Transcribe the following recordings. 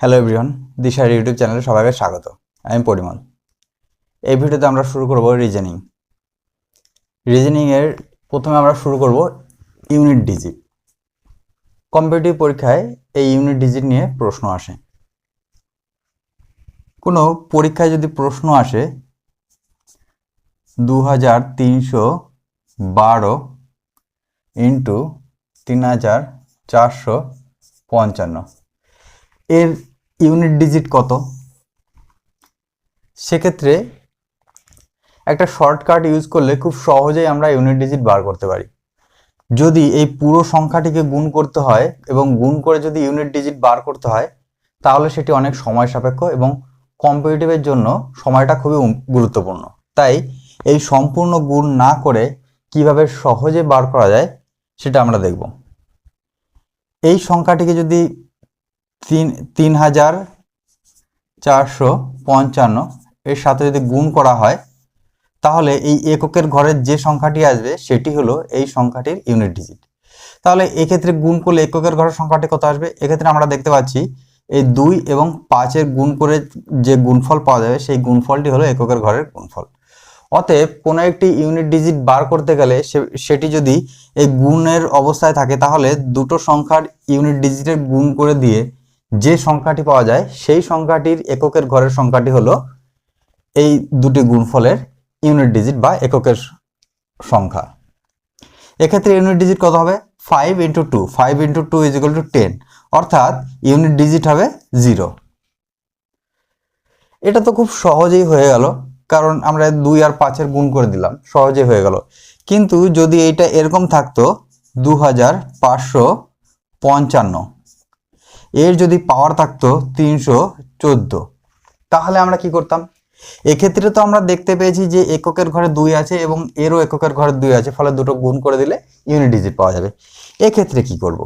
Hello everyone দিশার YouTube চ্যানেলে সবাইকে স্বাগত। আমি পরিমল। এই ভিডিওতে আমরা শুরু করব রিজনিং রিজনিংয়ের প্রথমে আমরা শুরু করব ইউনিট ডিজিট কম্পিটিটিভ পরীক্ষায় এই ইউনিট ডিজিট নিয়ে প্রশ্ন আসে। কোনো পরীক্ষায় যদি প্রশ্ন আসে দু হাজার তিনশো বারো ইন্টু তিন হাজার চারশো পঞ্চান্ন। এর ইউনিট ডিজিট কত? সেক্ষেত্রে একটা শর্টকাট ইউজ করলে খুব সহজেই আমরা ইউনিট ডিজিট বার করতে পারি। যদি এই পুরো সংখ্যাটিকে গুণ করতে হয় এবং গুণ করে যদি ইউনিট ডিজিট বার করতে হয়, তাহলে সেটি অনেক সময় সাপেক্ষ এবং কম্পিটিটিভের জন্য সময়টা খুবই গুরুত্বপূর্ণ। তাই এই সম্পূর্ণ গুণ না করে কীভাবে সহজে বার করা যায়, সেটা আমরা দেখব। এই সংখ্যাটিকে যদি তিন তিন হাজার চারশো পঞ্চান্ন। এর সাথে যদি গুণ করা হয়, তাহলে এই এককের ঘরের যে সংখ্যাটি আসবে, সেটি হলো এই সংখ্যাটির ইউনিট ডিজিট তাহলে এক্ষেত্রে গুণ করলে এককের ঘরের সংখ্যাটি কত আসবে? এক্ষেত্রে আমরা দেখতে পাচ্ছি, এই দুই এবং পাঁচের গুণ করে যে গুণফল পাওয়া যাবে, সেই গুণফলটি হলো এককের ঘরের গুণফল। অতএব কোনো একটি ইউনিট ডিজিট বার করতে গেলে সেটি যদি এই গুণের অবস্থায় থাকে, তাহলে দুটো সংখ্যার ইউনিট ডিজিটের গুণ করে দিয়ে যে সংখ্যাটি পাওয়া যায়, সেই সংখ্যাটির এককের ঘরের সংখ্যাটি হলো এই দুটি গুণফলের ইউনিট ডিজিট বা এককের সংখ্যা। এক্ষেত্রে ইউনিট ডিজিট কত হবে? Five into two five into two is equal to ten অর্থাৎ ইউনিট ডিজিট হবে জিরো এটা তো খুব সহজেই হয়ে গেল, কারণ আমরা দুই আর পাঁচের গুণ করে দিলাম, সহজেই হয়ে গেল। কিন্তু যদি এইটা এরকম থাকতো দু হাজার পাঁচশো পঞ্চান্ন এর যদি পাওয়ার থাকতো তিনশো চোদ্দ। তাহলে আমরা কি করতাম? এক্ষেত্রে তো আমরা দেখতে পেয়েছি যে এককের ঘরে দুই আছে এবং এরও এককের ঘরে দুই আছে, ফলে দুটো গুণ করে দিলে ইউনিট ডিজিট পাওয়া যাবে। এক্ষেত্রে কি করব?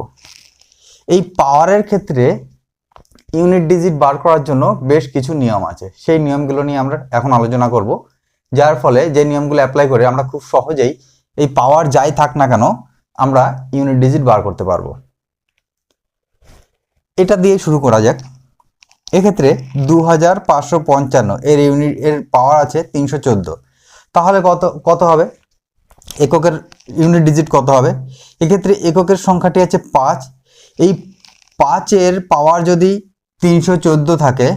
এই পাওয়ারের ক্ষেত্রে ইউনিট ডিজিট বার করার জন্য বেশ কিছু নিয়ম আছে। সেই নিয়মগুলো নিয়ে আমরা এখন আলোচনা করব, যার ফলে যে নিয়মগুলো অ্যাপ্লাই করে আমরা খুব সহজেই এই পাওয়ার যাই থাক না কেন আমরা ইউনিট ডিজিট বার করতে পারব। এটা দিয়ে শুরু করা যাক। এক্ষেত্রে দু হাজার পাঁচশো পঞ্চান্ন, এর ইউনিট এর পাওয়ার আছে তিনশো চোদ্দ। তাহলে কত কত হবে? এককের ইউনিট ডিজিট কত হবে? এক্ষেত্রে এককের সংখ্যাটি আছে পাঁচ। এই পাঁচের পাওয়ার যদি তিনশো চোদ্দ থাকে,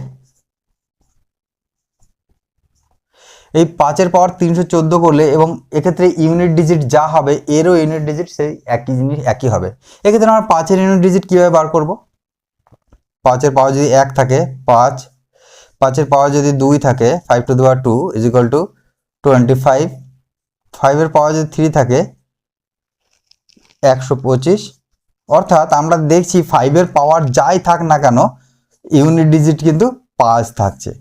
এই পাঁচের পাওয়ার তিনশো চোদ্দ করলে এবং এক্ষেত্রে ইউনিট ডিজিট যা হবে, এরও ইউনিট ডিজিট সেই একই জিনিস, একই হবে। এক্ষেত্রে আমরা পাঁচের ইউনিট ডিজিট কীভাবে বার করব? পাঁচের পাওয়ার যদি এক থাকে, পাঁচ, পাঁচের পাওয়ার যদি দুই থাকে ফাইভ টু দেওয়ার two is equal to twenty five ফাইভের পাওয়ার যদি থ্রি থাকে, একশো পঁচিশ। অর্থাৎ আমরা দেখছি ফাইভের পাওয়ার যাই থাক না কেন ইউনিট ডিজিট কিন্তু পাঁচ থাকছে।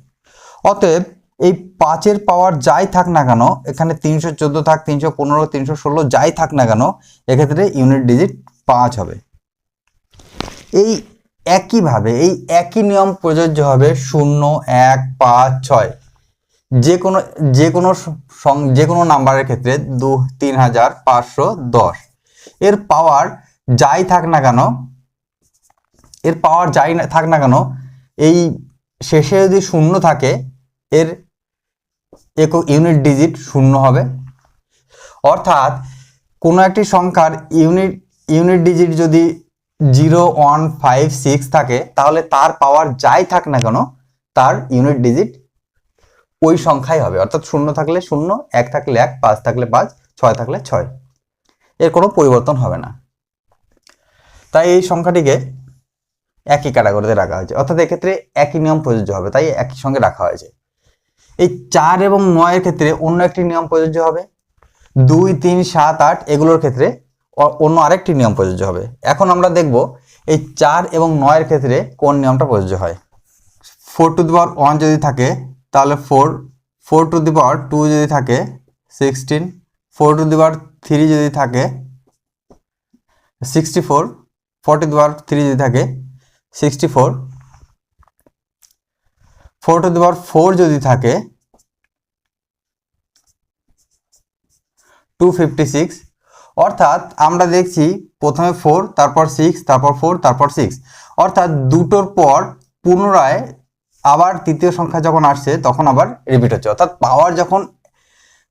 অতএব এই পাঁচের পাওয়ার যাই থাক না কেন, এখানে তিনশো চোদ্দ থাক, তিনশো পনেরো, তিনশো ষোলো যাই থাক না কেন, এক্ষেত্রে ইউনিট ডিজিট পাঁচ হবে। এই একইভাবে এই একই নিয়ম প্রযোজ্য হবে শূন্য, এক, পাঁচ, ছয়। যে কোনো যে কোনো যে কোনো নাম্বারের ক্ষেত্রে দু, তিন হাজার পাঁচশো দশ। এর পাওয়ার যাই থাক না কেন, এর পাওয়ার যাই থাক না কেন, এই শেষে যদি শূন্য থাকে, এর একক ইউনিট ডিজিট শূন্য হবে। অর্থাৎ কোনো একটি সংখ্যার ইউনিট ইউনিট ডিজিট যদি জিরো ওয়ান ফাইভ সিক্স থাকে, তাহলে তার পাওয়ার যাই থাক না কেন, তার ইউনিট ডিজিট ওই সংখ্যাই হবে। অর্থাৎ শূন্য থাকলে শূন্য, এক থাকলে এক, পাঁচ থাকলে পাঁচ, ছয় থাকলে ছয়। এর কোনো পরিবর্তন হবে না। তাই এই সংখ্যাটিকে একই ক্যাটাগরিতে রাখা হয়েছে। অর্থাৎ এক্ষেত্রে একই নিয়ম প্রযোজ্য হবে, তাই একই সঙ্গে রাখা হয়েছে। এই চার এবং নয়ের ক্ষেত্রে অন্য একটি নিয়ম প্রযোজ্য হবে। দুই, তিন, সাত, আট, এগুলোর ক্ষেত্রে অন্য আরেকটি নিয়ম প্রযোজ্য হবে। এখন আমরা দেখব এই চার এবং নয়ের ক্ষেত্রে কোন নিয়মটা প্রযোজ্য হয়। Four to the power one যদি থাকে, তাহলে four four to the power two যদি থাকে, sixteen, four to the power three যদি থাকে, sixty four four to the power three যদি থাকে, sixty four four to the power four যদি থাকে, টু ফিফটি সিক্স অর্থাৎ আমরা দেখছি প্রথমে ফোর তারপর সিক্স তারপর ফোর তারপর সিক্স অর্থাৎ দুটোর পর পুনরায় আবার তৃতীয় সংখ্যা যখন আসছে, তখন আবার রিপিট হচ্ছে। অর্থাৎ পাওয়ার যখন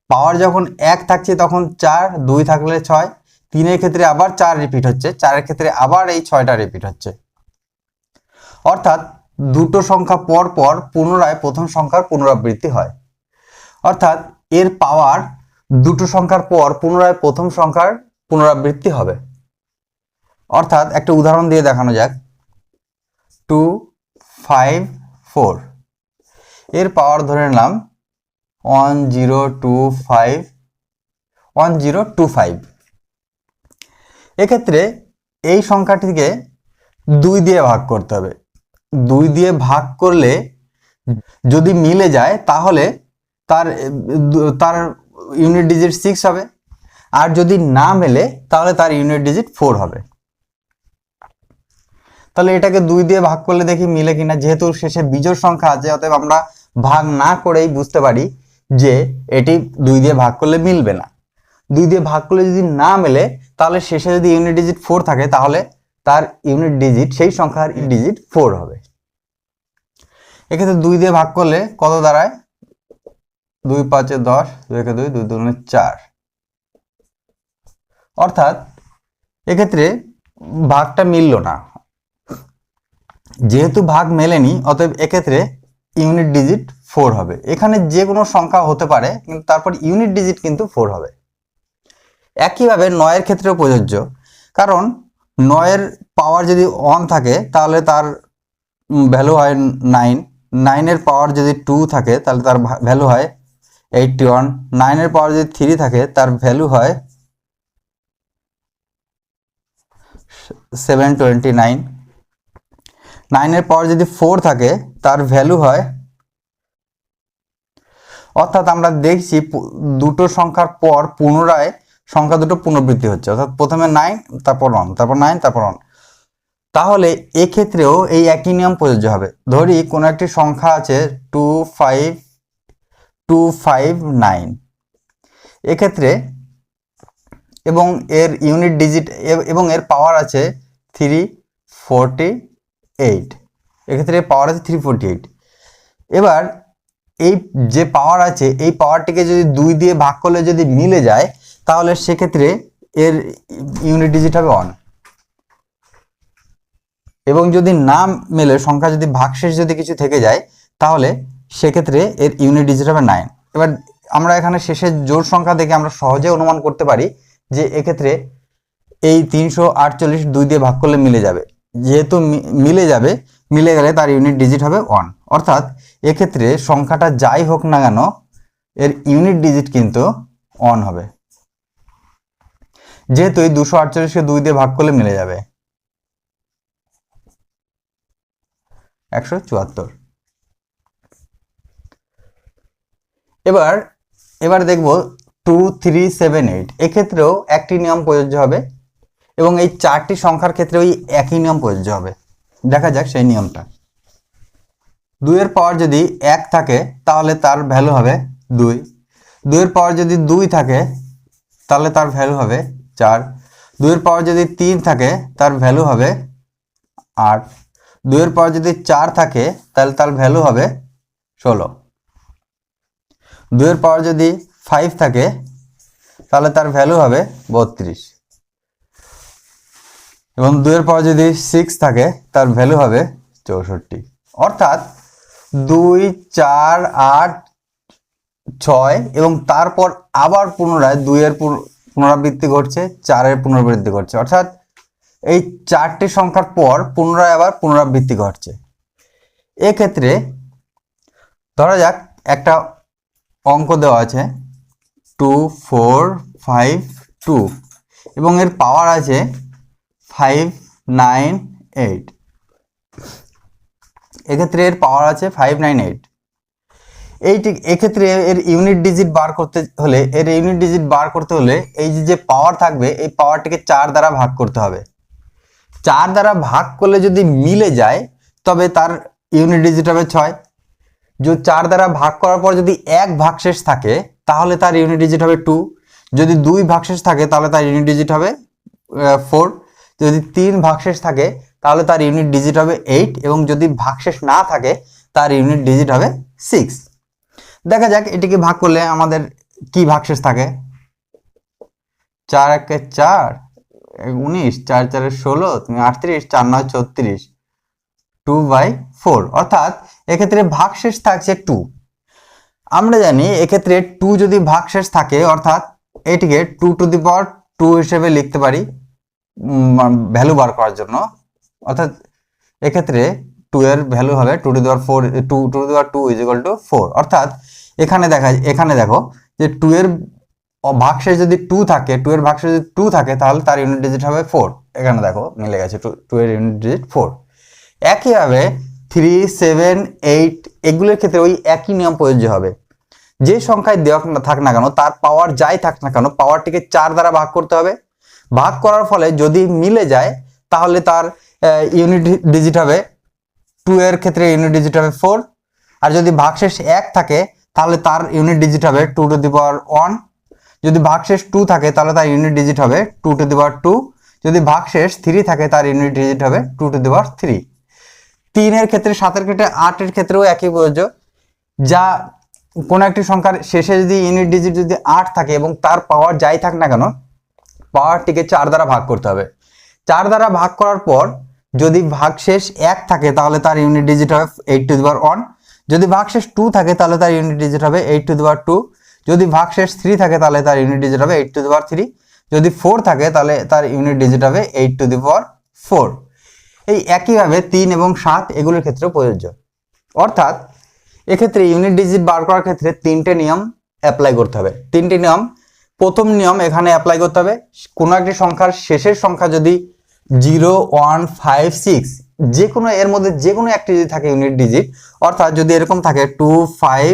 পাওয়ার যখন এক থাকছে, তখন চার, দুই থাকলে ছয়। তিনের ক্ষেত্রে আবার চার রিপিট হচ্ছে, চারের ক্ষেত্রে আবার এই ছয়টা রিপিট হচ্ছে। অর্থাৎ দুটো সংখ্যা পর পর পুনরায় প্রথম সংখ্যার পুনরাবৃত্তি হয়। অর্থাৎ এর পাওয়ার দুটো সংখ্যার পর পুনরায় প্রথম সংখ্যার পুনরাবৃত্তি হবে। অর্থাৎ একটা উদাহরণ দিয়ে দেখানো যাক। Two, five, four. এর পাওয়ার ধরে নিলাম one zero two five, one zero two five. এক্ষেত্রে এই সংখ্যাটিকে দুই দিয়ে ভাগ করতে হবে। দুই দিয়ে ভাগ করলে যদি মিলে যায়, তাহলে তার তার ইউনিট ডিজিট সিক্স হবে। আর যদি না মেলে, তাহলে তার ইউনিট ডিজিট ফোর হবে। তাহলে এটাকে দুই দিয়ে ভাগ করলে দেখি মিলে কিনা। যেহেতু শেষে বিজোড় সংখ্যা আছে, অতএব আমরা ভাগ না করেই বুঝতে পারি যে এটি দুই দিয়ে ভাগ করলে মিলবে না। দুই দিয়ে ভাগ করলে যদি না মেলে, তাহলে শেষে যদি ইউনিট ডিজিট ফোর থাকে, তাহলে তার ইউনিট ডিজিট সেই সংখ্যার ডিজিট ফোর হবে। এক্ষেত্রে দুই দিয়ে ভাগ করলে কত দাঁড়ায়? দুই পাঁচে দশ, দুই একে দুই দুই দুগুণে চার। অর্থাৎ এক্ষেত্রে ভাগটা মিলল না। যেহেতু ভাগ মেলেনি, অতএব এক্ষেত্রে ইউনিট ডিজিট ফোর হবে। এখানে যে কোনো সংখ্যা হতে পারে, কিন্তু তারপর ইউনিট ডিজিট কিন্তু ফোর হবে। একইভাবে নয়ের ক্ষেত্রেও প্রযোজ্য, কারণ নয়ের পাওয়ার যদি ওয়ান থাকে, তাহলে তার ভ্যালু হয় নাইন নাইনের পাওয়ার যদি টু থাকে, তাহলে তার ভ্যালু হয় এইটটি ওয়ান নাইনের পাওয়ার যদি থ্রি থাকে, তার ভ্যালু হয় সেভেন টোয়েন্টি নাইন নাইনের পাওয়ার যদি ফোর থাকে, তার ভ্যালু হয় অর্থাৎ আমরা দেখছি দুটো সংখ্যার পর পুনরায় সংখ্যা দুটো পুনরাবৃত্তি হচ্ছে। অর্থাৎ প্রথমে নাইন তারপর ওয়ান তারপর নাইন তারপর ওয়ান তাহলে এক্ষেত্রেও এই একই নিয়ম প্রযোজ্য হবে। ধরি কোনো একটি সংখ্যা আছে two five two five nine এক্ষেত্রে এবং এর ইউনিট ডিজিট এবং এর পাওয়ার আছে থ্রি ফোরটি এইট এক্ষেত্রে পাওয়ার আছে থ্রি ফোরটি এইট এবার এই যে পাওয়ার আছে, এই পাওয়ারটিকে যদি দুই দিয়ে ভাগ করলে যদি মিলে যায়, তাহলে সেক্ষেত্রে এর ইউনিট ডিজিট হবে অন এবং যদি না মেলে, সংখ্যা যদি ভাগশেষ যদি কিছু থেকে যায়, তাহলে সেক্ষেত্রে এর ইউনিট ডিজিট হবে নাইন এবার আমরা এখানে শেষের জোর সংখ্যা দেখে আমরা সহজে অনুমান করতে পারি যে এক্ষেত্রে এই তিনশো আটচল্লিশ দুই দিয়ে ভাগ করলে মিলে যাবে। যেহেতু মিলে যাবে, মিলে গেলে তার ইউনিট ডিজিট হবে ওয়ান অর্থাৎ এক্ষেত্রে সংখ্যাটা যাই হোক না কেন, এর ইউনিট ডিজিট কিন্তু অন হবে। যেহেতু এই দুশো আটচল্লিশকে দুই দিয়ে ভাগ করলে মিলে যাবে। একশো চুয়াত্তর। এবার এবার দেখব টু থ্রি সেভেন এইট এক্ষেত্রেও একটি নিয়ম প্রযোজ্য হবে এবং এই চারটি সংখ্যার ক্ষেত্রে ওই একই নিয়ম প্রযোজ্য হবে। দেখা যাক সেই নিয়মটা। দুইয়ের পাওয়ার যদি এক থাকে, তাহলে তার ভ্যালু হবে দুই। দুইয়ের পাওয়ার যদি দুই থাকে, তাহলে তার ভ্যালু হবে চার। দুইয়ের পাওয়ার যদি তিন থাকে, তার ভ্যালু হবে আট। দুইয়ের পাওয়ার যদি চার থাকে, তাহলে তার ভ্যালু হবে ষোলো। দুইয়ের পাওয়ার যদি ফাইভ থাকে, তাহলে তার ভ্যালু হবে বত্রিশ। এবং দুইয়ের পাওয়ার যদি সিক্স থাকে, তার ভ্যালু হবে চৌষট্টি। অর্থাৎ দুই, চার, আট, ছয় এবং তারপর আবার পুনরায় দুইয়ের পুন- পুনরাবৃত্তি ঘটছে, চারের পুনরাবৃত্তি ঘটছে। অর্থাৎ এই চারটি সংখ্যার পর পুনরায় আবার পুনরাবৃত্তি ঘটছে। এক্ষেত্রে ধরা যাক একটা অঙ্ক দেওয়া আছে টু, ফোর, ফাইভ, টু এবং এর পাওয়ার আছে ফাইভ, নাইন, এইট। এক্ষেত্রে এর পাওয়ার আছে ফাইভ, নাইন, এইট। এইটি এক্ষেত্রে এর ইউনিট ডিজিট বার করতে হলে, এর ইউনিট ডিজিট বার করতে হলে এই যে পাওয়ার থাকবে, এই পাওয়ারটিকে চার দ্বারা ভাগ করতে হবে। চার দ্বারা ভাগ করলে যদি মিলে যায়, তবে তার ইউনিট ডিজিট হবে ছয়। যদি চার দ্বারা ভাগ করার পর যদি এক ভাগশেষ থাকে, তাহলে তার ইউনিট ডিজিট হবে টু যদি দুই ভাগশেষ থাকে, তাহলে তার ইউনিট ডিজিট হবে ফোর যদি তিন ভাগশেষ থাকে, তাহলে তার ইউনিট ডিজিট হবে এইট এবং যদি ভাগশেষ না থাকে, তার ইউনিট ডিজিট হবে সিক্স দেখা যাক এটিকে ভাগ করলে আমাদের কি ভাগশেষ থাকে? চার একে চার উনিশ, চার চারে ষোলো আটত্রিশ, চার নয়, ছত্রিশ। টু বাই ফোর অর্থাৎ এক্ষেত্রে ভাগশেষ থাকছে টু আমরা জানি এক্ষেত্রে টু যদি ভাগশেষ থাকে, অর্থাৎ এটিকে two to the power two হিসেবে লিখতে পারি ভ্যালু বার করার জন্য। অর্থাৎ এক্ষেত্রে টু এর ভ্যালু হবে two to the power four two to the power two is equal to four অর্থাৎ এখানে দেখা, এখানে দেখো যে টু এর ভাগশেষ যদি টু থাকে টু এর ভাগশেষ যদি টু থাকে, তাহলে তার ইউনিট ডিজিট হবে ফোর এখানে দেখো মিলে গেছে টু টু এর ইউনিট ডিজিট ফোর একইভাবে থ্রি সেভেন এইট এগুলোর ক্ষেত্রে ওই একই নিয়ম প্রযোজ্য হবে। যে সংখ্যায় দেওয়া থাক না কেন, তার পাওয়ার যাই থাক না কেন পাওয়ারটিকে চার দ্বারা ভাগ করতে হবে। ভাগ করার ফলে যদি মিলে যায়, তাহলে তার ইউনিট ডিজিট হবে টু এর ক্ষেত্রে ইউনিট ডিজিট হবে ফোর আর যদি ভাগশেষ এক থাকে, তাহলে তার ইউনিট ডিজিট হবে two to the power one যদি ভাগশেষ টু থাকে, তাহলে তার ইউনিট ডিজিট হবে two to the power two যদি ভাগশেষ থ্রি থাকে, তার ইউনিট ডিজিট হবে two to the power three তিনের ক্ষেত্রে সাতের ক্ষেত্রে আটের ক্ষেত্রেও একই প্রযোজ্য যা কোনো একটি সংখ্যার শেষে যদি ইউনিট ডিজিট যদি আট থাকে এবং তার পাওয়ার যাই থাক না কেন পাওয়ারটিকে চার দ্বারা ভাগ করতে হবে। চার দ্বারা ভাগ করার পর যদি ভাগশেষ এক থাকে, তাহলে তার ইউনিট ডিজিট হবে eight to the power one যদি ভাগশেষ টু থাকে, তাহলে তার ইউনিট ডিজিট হবে eight to the power two যদি ভাগশেষ থ্রি থাকে, তাহলে তার ইউনিট ডিজিট হবে eight to the power three যদি ফোর থাকে, তাহলে তার ইউনিট ডিজিট হবে eight to the power four এই একইভাবে তিন এবং সাত এগুলোর ক্ষেত্রেও প্রযোজ্য। অর্থাৎ এক্ষেত্রে ইউনিট ডিজিট বার করার ক্ষেত্রে তিনটে নিয়ম অ্যাপ্লাই করতে হবে। তিনটে নিয়ম, প্রথম নিয়ম এখানে অ্যাপ্লাই করতে হবে। কোনো একটি সংখ্যার শেষের সংখ্যা যদি জিরো, ওয়ান, ফাইভ, সিক্স যে কোনো এর মধ্যে যে কোনো একটি যদি থাকে ইউনিট ডিজিট অর্থাৎ যদি এরকম থাকে টু, ফাইভ,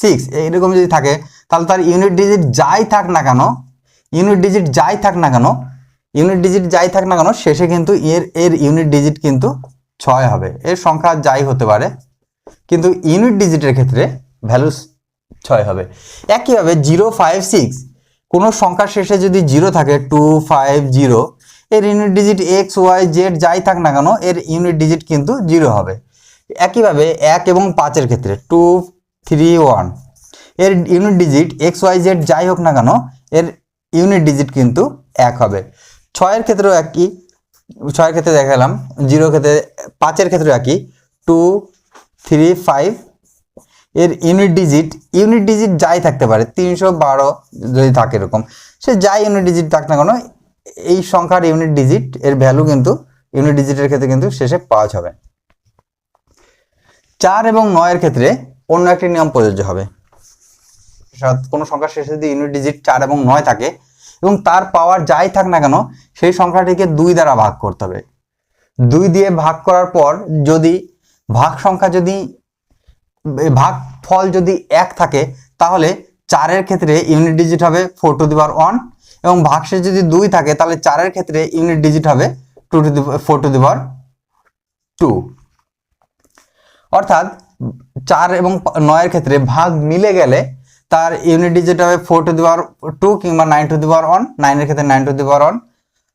সিক্স, এরকম যদি থাকে, তাহলে তার ইউনিট ডিজিট যাই থাক না কেন ইউনিট ডিজিট যাই থাক না কেন ইউনিট ডিজিট যাই থাক না কেন, শেষে কিন্তু এর এর ইউনিট ডিজিট কিন্তু ছয় হবে। এর সংখ্যা যাই হতে পারে, কিন্তু ইউনিট ডিজিটের ক্ষেত্রে ভ্যালু ছয় হবে। একইভাবে জিরো, ফাইভ, সিক্স, কোনো সংখ্যার শেষে যদি জিরো থাকে, টু, ফাইভ, জিরো, এর unit digit x, y, z যাই থাক না কেন, এর ইউনিট ডিজিট কিন্তু জিরো হবে। একইভাবে এক এবং পাঁচের ক্ষেত্রে, টু, থ্রি, ওয়ান, এর unit digit x, y, z যাই হোক না কেন, এর ইউনিট ডিজিট কিন্তু এক হবে। ছয়ের ক্ষেত্রেও একই, ছয়ের ক্ষেত্রে দেখালাম জিরো ক্ষেত্রে, পাঁচের ক্ষেত্রেও একই টু থ্রি ফাইভ এর ইউনিট ডিজিট ইউনিট ডিজিট যাই থাকতে পারে, তিনশো বারো যদি থাকে এরকম, সে যাই ইউনিট ডিজিট থাক না কেন, এই সংখ্যার ইউনিট ডিজিট এর ভ্যালু কিন্তু ইউনিট ডিজিটের ক্ষেত্রে কিন্তু শেষে পাওয়া যাবে চার এবং নয়ের ক্ষেত্রে অন্য একটি নিয়ম প্রযোজ্য হবে। কোনো সংখ্যার শেষে যদি ইউনিট ডিজিট চার এবং নয় থাকে এবং তার পাওয়ার যাই থাক না কেন, সেই সংখ্যাটিকে দুই দ্বারা ভাগ করতে হবে। দুই দিয়ে ভাগ করার পর যদি ভাগ সংখ্যা যদি, ভাগ ফল যদি এক থাকে, তাহলে চারের ক্ষেত্রে ইউনিট ডিজিট হবে four to the power one এবং ভাগশেষ যদি দুই থাকে, তাহলে চারের ক্ষেত্রে ইউনিট ডিজিট হবে two to the four to the power two অর্থাৎ চার এবং নয়ের ক্ষেত্রে ভাগ মিলে গেলে তার ইউনিট ডিজিট হবে ফোর টু দি টু কিংবা নাইন টু দি ওয়ান নাইনের ক্ষেত্রে নাইন টু দি ওয়ান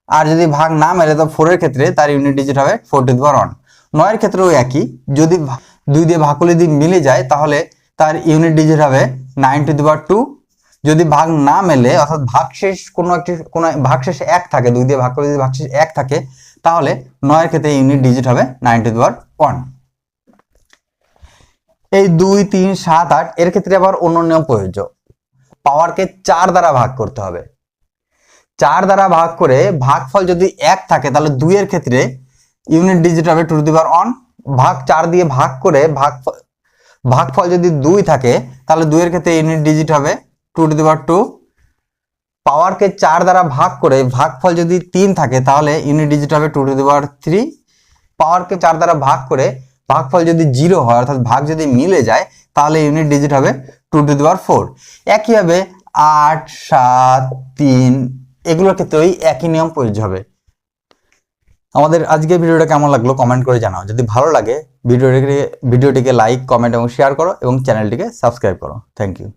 আর যদি ভাগ না মেলে, তো ফোরের ক্ষেত্রে তার ইউনিট ডিজিট হবে ফোর টু দি ওয়ান নয়ের ক্ষেত্রেও একই। যদি দুই দিয়ে ভাগ করলে যদি মিলে যায়, তাহলে তার ইউনিট ডিজিট হবে নাইন টু দি টু যদি ভাগ না মেলে, অর্থাৎ ভাগশেষ কোনো একটি, কোনো ভাগশেষ এক থাকে, দুই দিয়ে ভাগ করলে যদি ভাগশেষ এক থাকে, তাহলে নয়ের ক্ষেত্রে ইউনিট ডিজিট হবে নাইন টু দি ওয়ান এই দুই, তিন, সাত, আট, এর ক্ষেত্রে আবার অন্য নিয়ম প্রযোজ্য। পাওয়ারকে চার দ্বারা ভাগ করতে হবে। চার দ্বারা ভাগ করে ভাগফল যদি এক থাকে, তাহলে দুইয়ের ক্ষেত্রে ইউনিট ডিজিট হবে টু দি পাওয়ার অন ভাগ চার দিয়ে ভাগ করে ভাগ ভাগফল যদি দুই থাকে, তাহলে দুইয়ের ক্ষেত্রে ইউনিট ডিজিট হবে টু টু টু পাওয়ারকে চার দ্বারা ভাগ করে ভাগফল যদি তিন থাকে, তাহলে ইউনিট ডিজিট হবে two to the power three পাওয়ারকে চার দ্বারা ভাগ করে ভাগফল যদি জিরো হয়, অর্থাৎ ভাগ যদি মিলে যায়, তাহলে ইউনিট ডিজিট হবে two to the power four একইভাবে আট, সাত, তিন, এগুলোর ক্ষেত্রেই একই নিয়ম প্রযোজ্য হবে। আমাদের আজকের ভিডিওটা কেমন লাগল কমেন্ট করে জানাও। যদি ভালো লাগে, ভিডিওটিকে ভিডিওটিকে লাইক কমেন্ট এবং শেয়ার করো এবং চ্যানেলটিকে সাবস্ক্রাইব করো। Thank you